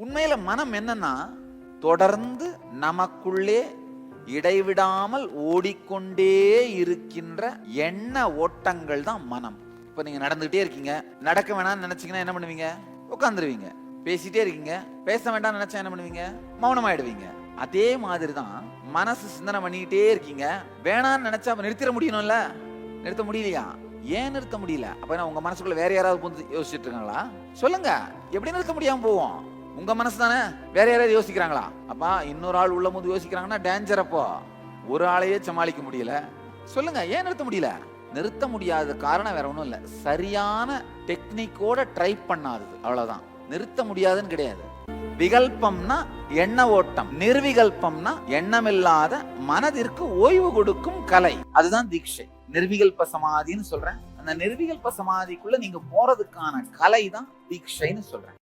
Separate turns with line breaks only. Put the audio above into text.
உண்மையில மனம் என்னன்னா தொடர்ந்து நமக்குள்ளே இடைவிடாமல் ஓடிக்கொண்டே இருக்கின்ற எண்ண ஓட்டங்கள் தான் மனம். இப்ப நீங்க நடந்துகிட்டே இருக்கீங்க நடக்க வேணாம்னு நினைச்சீங்கன்னா என்ன பண்ணுவீங்க? உட்காந்துருவீங்க பேசிட்டே இருக்கீங்க பேச வேண்டாம்னு நினைச்சா என்ன பண்ணுவீங்க? மௌனமாயிடுவீங்க. அதே மாதிரி தான் மனசு சிந்தனை பண்ணிக்கிட்டே இருக்கீங்க. வேணாம்னு நினைச்சா நிறுத்திட முடியணும்ல நிறுத்த முடியலையா? ஏன் நிறுத்த முடியல? அப்ப உங்க மனசுக்குள்ள வேற யாராவது புந்து யோசிச்சுட்டு இருக்காங்களா? சொல்லுங்க. எப்படி நிறுத்த முடியாம போவோம்? உங்க மனசு தானே வேற யாராவது யோசிக்கிறாங்களா? அப்பா இன்னொரு ஆள் உள்ள முது யோசிக்கிறாங்கன்னா டேஞ்சர் அப்போ. ஒரு ஆளையே சமாளிக்க முடியல. சொல்லுங்க ஏன் நிறுத்த முடியல? நிறுத்த முடியாத காரணம் வேற ஒண்ணும் இல்ல. சரியான டெக்னிக்கோட ட்ரை பண்ணாதது. அவ்வளவுதான். நிறுத்த முடியாதுன்னு கிடையாது. விகல்பம்னா எண்ண ஓட்டம். நிர்விகல்பம்னா எண்ணமில்லாத மனதிற்கு ஓய்வு கொடுக்கும் கலை. அதுதான் தீட்சை. நிர்விகல்ப சமாதின்னு சொல்றேன். அந்த நிர்விகல்ப சமாதிக்குள்ள நீங்க போறதுக்கான கலை தான் தீட்சைன்னு சொல்றேன்.